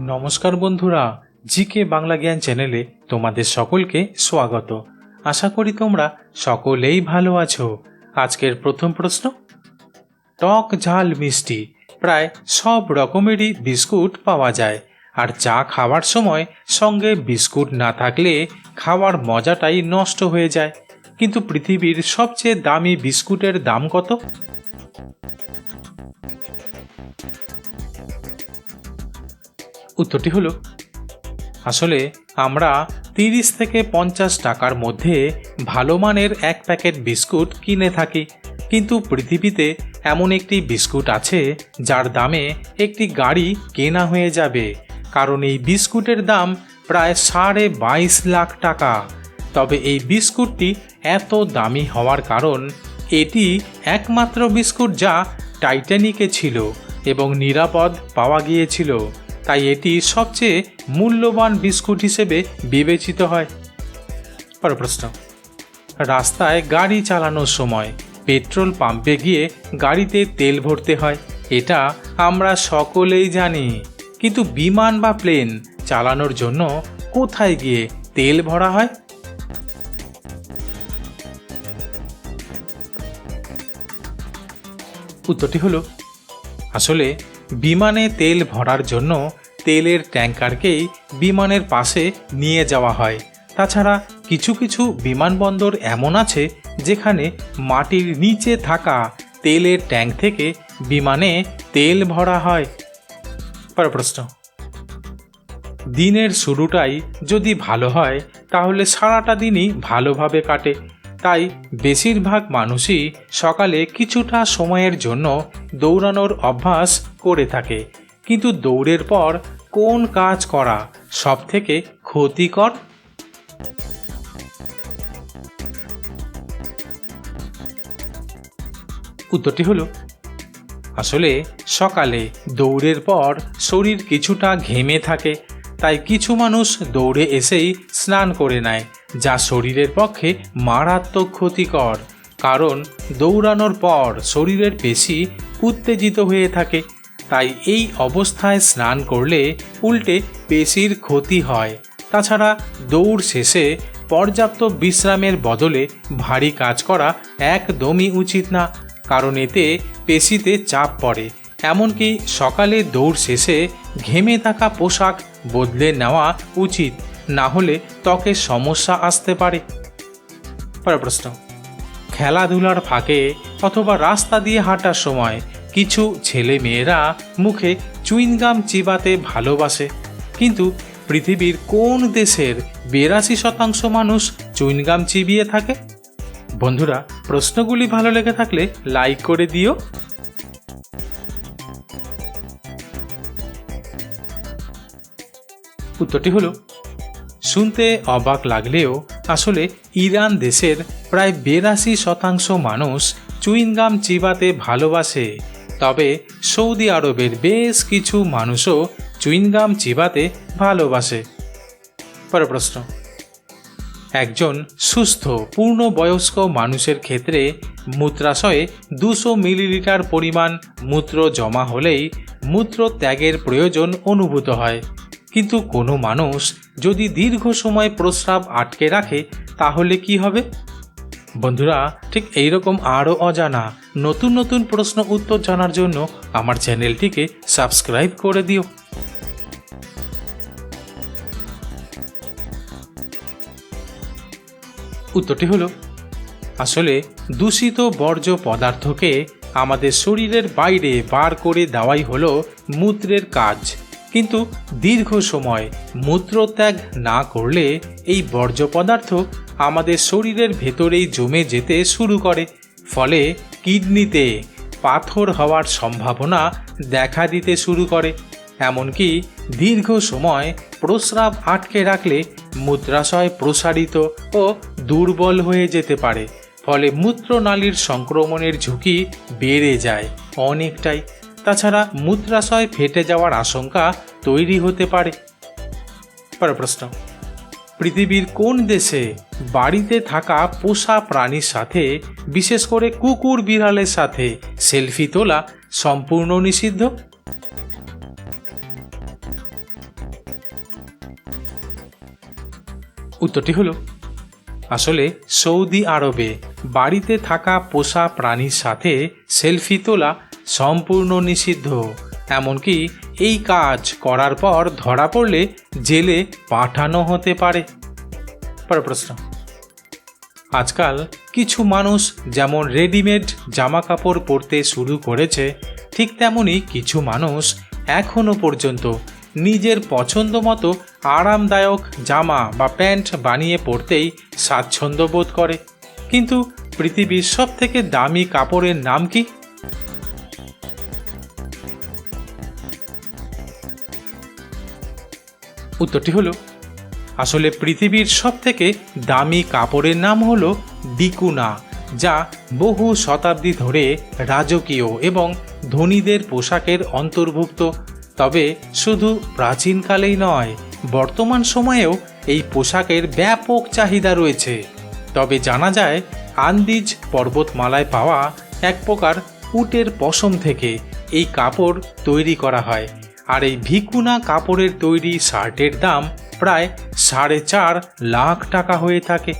নমস্কার বন্ধুরা, জিকে বাংলা জ্ঞান চ্যানেলে তোমাদের সকলকে স্বাগত। আশা করি তোমরা সকলেই ভালো আছো। আজকের প্রথম প্রশ্ন, টক ঝাল মিষ্টি, প্রায় সব রকমেরই বিস্কুট পাওয়া যায়। আর চা খাওয়ার সময় সঙ্গে বিস্কুট না থাকলে খাওয়ার মজাটাই নষ্ট হয়ে যায়। কিন্তু পৃথিবীর সবচেয়ে দামি বিস্কুটের দাম কত? উত্তরটি হলো, আসলে আমরা তিরিশ থেকে পঞ্চাশ টাকার মধ্যে ভালো মানের এক প্যাকেট বিস্কুট কিনে থাকি, কিন্তু পৃথিবীতে এমন একটি বিস্কুট আছে যার দামে একটি গাড়ি কেনা হয়ে যাবে, কারণ এই বিস্কুটের দাম প্রায় সাড়ে বাইশ লাখ টাকা। তবে এই বিস্কুটটি এত দামি হওয়ার কারণ এটি একমাত্র বিস্কুট যা টাইটানিকে ছিল এবং নিরাপদ পাওয়া গিয়েছিল। তাই এটি সবচেয়ে মূল্যবান বিস্কুট হিসেবে বিবেচিত হয়। পর প্রশ্ন। রাস্তায় গাড়ি চালানোর সময় পেট্রোল পাম্পে গিয়ে গাড়িতে তেল ভরতে হয়। এটা আমরা সকলেই জানি। কিন্তু বিমান বা প্লেন চালানোর জন্য কোথায় গিয়ে তেল ভরা হয়? উত্তরটি হলো, আসলে বিমানে তেল ভরার জন্য তেলের ট্যাঙ্কারকেই বিমানের পাশে নিয়ে যাওয়া হয়। তাছাড়া কিছু কিছু বিমানবন্দর এমন আছে যেখানে মাটির নিচে থাকা তেলের ট্যাঙ্ক থেকে বিমানে তেল ভরা হয়। পর প্রশ্ন। দিনের শুরুটাই যদি ভালো হয়, তাহলে সারাটা দিনই ভালোভাবে কাটে। তাই বেশিরভাগ মানুষই সকালে কিছুটা সময়ের জন্য দৌড়ানোর অভ্যাস করে থাকে। কিন্তু দৌড়ের পর কোন কাজ করা সব থেকে ক্ষতিকর? উত্তরটি হলো, আসলে সকালে দৌড়ের পর শরীর কিছুটা ঘেমে থাকে, তাই কিছু মানুষ দৌড়ে এসেই স্নান করে নেয়, যা শরীরের পক্ষে মারাত্মক ক্ষতিকর। কারণ দৌড়ানোর পর শরীরের পেশি উত্তেজিত হয়ে থাকে। তাই এই অবস্থায় স্নান করলে উল্টে পেশির ক্ষতি হয়। তাছাড়া দৌড় শেষে পর্যাপ্ত বিশ্রামের বদলে ভারী কাজ করা একদমই উচিত না, কারণ এতে পেশিতে চাপ পড়ে। এমনকি সকালে দৌড় শেষে ঘেমে থাকা পোশাক বদলে নেওয়া উচিত, না হলে ত্বকে সমস্যা আসতে পারে। পরের প্রশ্ন, খেলাধুলার ফাঁকে অথবা রাস্তা দিয়ে হাঁটার সময় কিছু ছেলে মেয়েরা মুখে চুইনগাম চিবাতে ভালোবাসে। কিন্তু পৃথিবীর কোন দেশের বিরাশি শতাংশ মানুষ চুইনগাম চিবিয়ে থাকে? বন্ধুরা, প্রশ্নগুলি ভালো লেগে থাকলে লাইক করে দিও। উত্তরটি হলো, শুনতে অবাক লাগলেও আসলে ইরান দেশের প্রায় বিরাশি শতাংশ মানুষ চুইনগাম চিবাতে ভালোবাসে। তবে সৌদি আরবের বেশ কিছু মানুষও চুইনগাম চিবাতে ভালোবাসে। পর প্রশ্ন। একজন সুস্থ, পূর্ণবয়স্ক মানুষের ক্ষেত্রে মূত্রাশয়ে দুশো মিলিলিটার পরিমাণ মূত্র জমা হলেই মূত্র ত্যাগের প্রয়োজন অনুভূত হয়। কিন্তু কোনো মানুষ যদি দীর্ঘ সময় প্রস্রাব আটকে রাখে, তাহলে কি হবে? বন্ধুরা, ঠিক এইরকম আরও অজানা নতুন নতুন প্রশ্ন উত্তর জানার জন্য আমার চ্যানেলটিকে সাবস্ক্রাইব করে দিও। উত্তরটি হলো, আসলে দূষিত বর্জ্য পদার্থকে আমাদের শরীরের বাইরে বার করে দেওয়াই হলো মূত্রের কাজ। কিন্তু দীর্ঘ সময় মূত্রত্যাগ না করলে এই বর্জ্য পদার্থ আমাদের শরীরের ভেতরেই জমে যেতে শুরু করে। ফলে কিডনিতে পাথর হওয়ার সম্ভাবনা দেখা দিতে শুরু করে। এমনকি দীর্ঘ সময় প্রস্রাব আটকে রাখলে মূত্রাশয় প্রসারিত ও দুর্বল হয়ে যেতে পারে। ফলে মূত্রনালীর সংক্রমণের ঝুঁকি বেড়ে যায় অনেকটাই। তাছাড়া মূত্রাশয় ফেটে যাওয়ার আশঙ্কা তৈরি হতে পারে। পরের প্রশ্ন। পৃথিবীর কোন দেশে বাড়িতে থাকা পোষা প্রাণীর সাথে, বিশেষ করে কুকুর বিড়ালের সাথে সেলফি তোলা সম্পূর্ণ নিষিদ্ধ? উত্তরটি হলো, আসলে সৌদি আরবে বাড়িতে থাকা পোষা প্রাণীর সাথে সেলফি তোলা সম্পূর্ণ নিষিদ্ধ, এমনকি এই কাজ করার পর ধরা পড়লে জেলে পাঠানো হতে পারে। পরের প্রশ্ন। আজকাল কিছু মানুষ যেমন রেডিমেড জামা কাপড় পরতে শুরু করেছে, ঠিক তেমনই কিছু মানুষ এখনও পর্যন্ত নিজের পছন্দ মতো আরামদায়ক জামা বা প্যান্ট বানিয়ে পরতেই স্বাচ্ছন্দ্য বোধ করে। কিন্তু পৃথিবীর সব থেকে দামি কাপড়ের নাম কি? উত্তরটি হলো, আসলে পৃথিবীর সব থেকে দামি কাপড়ের নাম হলো দিকুনা, যা বহু শতাব্দী ধরে রাজকীয় এবং ধনীদের পোশাকের অন্তর্ভুক্ত। তবে শুধু প্রাচীনকালেই নয়, বর্তমান সময়েও এই পোশাকের ব্যাপক চাহিদা রয়েছে। তবে জানা যায়, আন্দিজ পর্বতমালায় পাওয়া এক প্রকার উটের পশম থেকে এই কাপড় তৈরি করা হয়। আর এই ভিকুনা কাপড়ের তৈরি শার্টের দাম প্রায় সাড়ে চার লাখ টাকা হয়ে থাকে।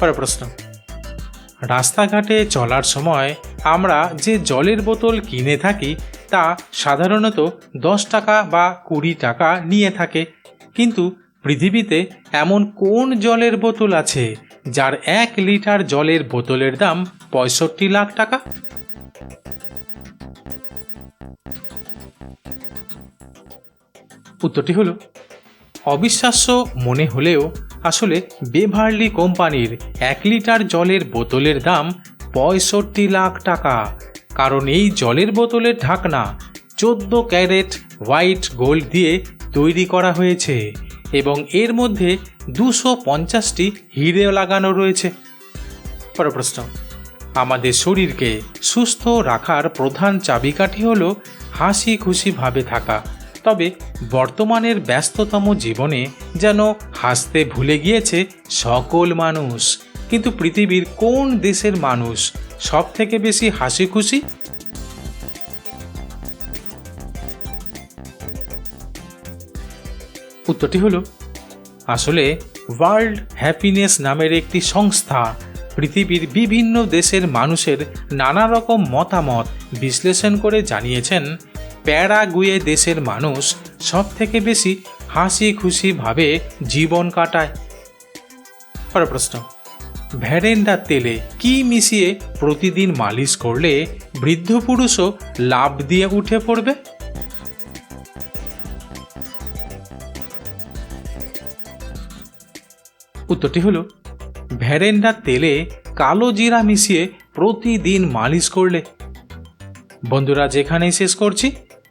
পরের প্রশ্ন। রাস্তাঘাটে চলার সময় আমরা যে জলের বোতল কিনে থাকি তা সাধারণত দশ টাকা বা কুড়ি টাকা নিয়ে থাকে। কিন্তু পৃথিবীতে এমন কোন জলের বোতল আছে যার এক লিটার জলের বোতলের দাম পঁয়ষট্টি লাখ টাকা? উত্তরটি হলো, অবিশ্বাস্য মনে হলেও আসলে বেভারলি কোম্পানির এক লিটার জলের বোতলের দাম পঁয়ষট্টি লাখ টাকা। কারণ এই জলের বোতলের ঢাকনা চোদ্দ ক্যারেট হোয়াইট গোল্ড দিয়ে তৈরি করা হয়েছে এবং এর মধ্যে দুশো পঞ্চাশটি হিরে লাগানো রয়েছে। পরের প্রশ্ন, আমাদের শরীরকে সুস্থ রাখার প্রধান চাবিকাঠি হলো হাসি খুশিভাবে থাকা। তবে বর্তমানের ব্যস্ততম জীবনে যেন হাসতে ভুলে গিয়েছে সকল মানুষ। কিন্তু পৃথিবীর কোন দেশের মানুষ সব থেকে বেশি হাসি খুশি উত্তরটি হলো, আসলে ওয়ার্ল্ড হ্যাপিনেস নামের একটি সংস্থা পৃথিবীর বিভিন্ন দেশের মানুষের নানা রকম মতামত বিশ্লেষণ করে জানিয়েছেন প্যারাগুয়ে দেশের মানুষ সব থেকে বেশি হাসি খুশিভাবে জীবন কাটায়। পরের প্রশ্ন ভ্যারেন্ডার তেলে কি মিশিয়ে প্রতিদিন মালিশ করলে বৃদ্ধ পুরুষও লাভ দিয়ে উঠে পড়বে? উত্তরটি হলো ভ্যারেন্ডার তেলে কালো জিরা মিশিয়ে প্রতিদিন মালিশ করলে। বন্ধুরা, যেখানেই শেষ করছি